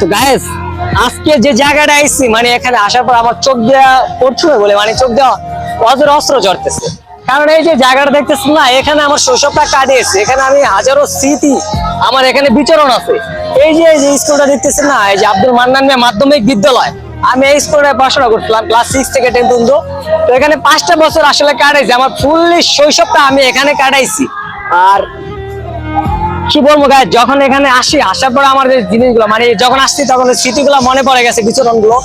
তো গায়েস আজকে যে জায়গাটা আইছি মানে এখানে আসার পর আমার চোখ দেওয়া পড়ছে বলে মানে চোখ দেওয়া অজর অস্ত্র জড়তেছে কারণ এই যে জায়গাটা দেখতেছেন না, এখানে আমার শৈশবটা কাটিয়েছে। এখানে আমি হাজারো স্মৃতি আমার এখানে বিচরণ আছে। এই যে, এই স্কুলটা দেখতেছেন না, এই যে আব্দুল মান্নান মাধ্যমিক বিদ্যালয়। আমি এই স্কুলে পড়াশোনা করছিলাম, ক্লাস সিক্স থেকে টেন পর্যন্ত। তো এখানে পাঁচটা বছর আসলে কাটাইছি, আমার ফুললি শৈশবটা আমি এখানে কাটাইছি। আর কি বলব গায়ে যখন এখানে আসি, আসার পর আমার জিনিসগুলো মানে যখন আসছি তখন স্মৃতি স্মৃতিগুলো মনে পড়ে গেছে বিচরণগুলো,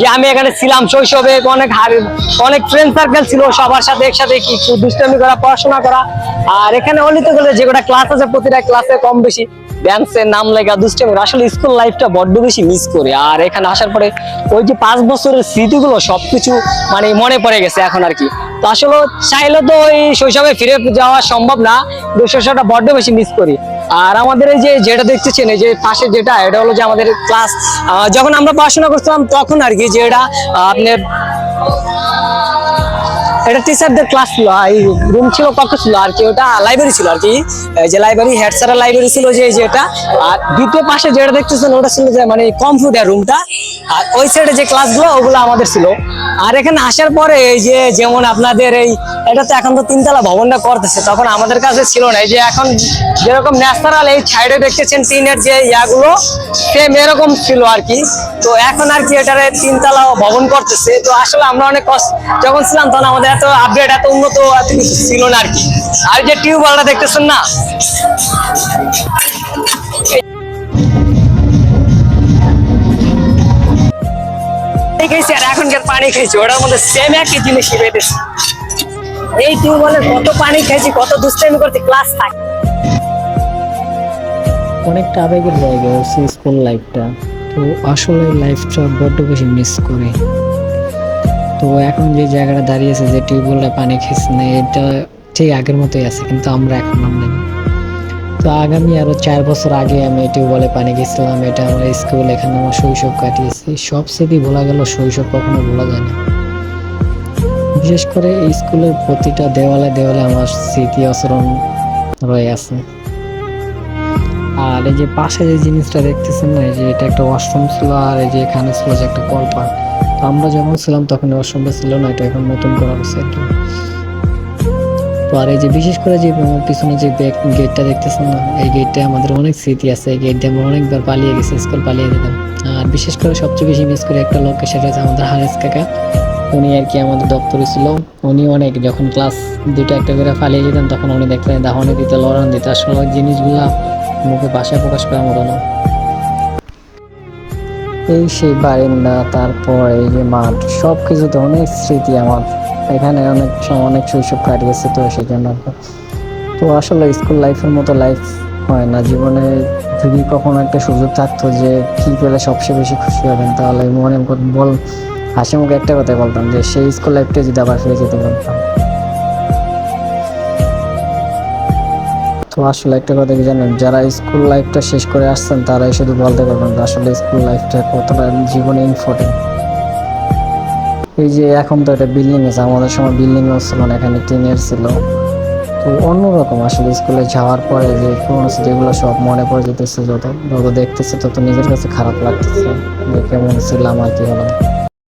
যে আমি এখানে ছিলাম শৈশবে, অনেক অনেক ফ্রেন্ড সার্কেল ছিল, সবার সাথে একসাথে কি দুষ্টামি করা, পড়াশোনা করা, আর এখানে অলিতে গেলে যে কটা ক্লাস আছে, প্রতিটা ক্লাসে কম বেশি ড্যান্সের নাম লেখা দুষ্টামি। আসলে স্কুল লাইফটা বড্ড বেশি মিস করি। আর এখানে আসার পরে ওই যে পাঁচ বছরের স্মৃতিগুলো সবকিছু মানে মনে পড়ে গেছে এখন আর কি। তো আসলে চাইলে তো ওই শৈশবে ফিরে যাওয়া সম্ভব না শৈশবটা বড্ড বেশি মিস করি। আর আমাদের এই যে যেটা দেখতেছেন, এই যে পাশে যেটা, এটা হলো যে আমাদের ক্লাস যখন আমরা পড়াশোনা করছিলাম তখন আর কি যে এটা আপনার এটা টিচারদের ক্লাস ছিল রুম ছিল কক্ষ ছিল? আর কি ওটা লাইব্রেরি ছিল আর কি। যে লাইব্রেরি হেড স্যারের লাইব্রেরি ছিল যে এই যে এটা। আর দ্বিতীয় পাশে যেটা দেখতেছেন, ওটা ছিল যে মানে কম্পিউটার রুমটা আর ওই সাইডে যে ক্লাসগুলো ওগুলো আমাদের ছিল। আর এখানে আসার পরে এই যে যেমন আপনাদের এই, এটা তো এখন তো তিনতলা ভবনটা করতেছে, তখন আমাদের কাছে ছিল না। এই যে এখন যেরকম ন্যাশনাল এই সাইডে দেখতেছেন টিনের যে ইয়াগুলো সেম এরকম ছিল আর কি। তো এখন আর কি এটারে তিনতলা ভবন করতেছে। তো আসলে আমরা অনেক কষ্ট, যখন ছিলাম তখন আমাদের এত আপডেট এত উন্নত ছিল না আর কি। আর যে টিউবওয়েলটা দেখতেছেন না? এই খেয়েছি আর এখনকার পানি খেয়েছি ওটার মধ্যে সেম একই জিনিস পেতেছি এই টিউবওয়েলের কত পানি খেয়েছি কত দুষ্টামি করছি ক্লাস থাকে অনেকটা আবেগের জায়গা হচ্ছে স্কুল লাইফটা। তো আসলে লাইফটা বড্ড বেশি মিস করি। তো এখন যে জায়গাটা দাঁড়িয়েছে যে টিউবওয়েলটা পানি খেয়েছে না, এটা ঠিক আগের মতোই আছে, কিন্তু আমরা এখন নামলাম তো আগামী আরও চার বছর আগে আমি টিউবওয়েলে পানি গেছিলাম। এটা আমার স্কুল, এখানে আমার শৈশব কাটিয়েছি। সব স্মৃতি ভোলা গেল শৈশব কখনো ভোলা যায় না। বিশেষ করে স্কুলের প্রতিটা দেওয়ালে দেওয়ালে আমার স্মৃতি আচরণ রয়ে আছে। আর এই যে পাশে যে জিনিসটা দেখতেছেন না, এই যে এটা একটা ওয়াশরুম ছিল আর এই যে এখানে ছিল যে একটা কলপার। তো আমরা যখন ছিলাম তখন ওয়াশরুমটা ছিল না, এটা এখন নতুন করা হয়েছে এটা এই যে বিশেষ করে যে পিছনে যে গেটটা দেখতেছেন না, এই গেটটা আমাদের অনেক স্মৃতি আছে। এই গেট দিয়ে আমরা অনেকবার পালিয়ে গেছি স্কুল পালিয়ে যেতাম। আর বিশেষ করে সবচেয়ে বেশি মিস করে একটা লোককে, সেটা হচ্ছে আমাদের হারেস কাকা। উনি আর কি আমাদের দপ্তরে ছিল। উনি অনেক যখন ক্লাস দুটো একটা করে পালিয়ে যেতাম তখন উনি দেখতেন দাহনে দিতে, লড়ান দিতে, আসলে ওই জিনিসগুলা মুখে ভাষায় প্রকাশ করার মতো না। এই সেই বারিন্দা তারপর এই যে মাঠ সব কিছুতে অনেক স্মৃতি আমার। এখানে অনেক সময় অনেক শৈশব কাটিয়ে গেছে তো সেই জন্য তো আসলে স্কুল লাইফের মতো লাইফ হয় না। জীবনে যদি কখনো একটা সুযোগ থাকতো যে কি পেলে সবচেয়ে বেশি খুশি হবেন, তাহলে মনে বল, হাসি মুখে একটা কথাই বলতাম যে সেই স্কুল লাইফটা যদি আবার ফিরে যেতে পারতাম তো আসলে একটা কথা কি জানেন, যারা স্কুল লাইফটা শেষ করে আসছেন তারাই শুধু বলতে পারবেন আসলে স্কুল লাইফটা কতটা জীবনে ইম্পর্টেন্ট এই যে এখন তো এটা বিল্ডিং আছে, আমাদের সময় বিল্ডিং ছিল না, এখানে টিনের ছিল। তো অন্যরকম আসলে স্কুলে যাওয়ার পরে যে পুরোনো স্মৃতিগুলো সব মনে পড়ে যেতেছে, যত যত দেখতেছে তত নিজের কাছে খারাপ লাগতেছে। যে কেমন ছিলাম আর কি হলাম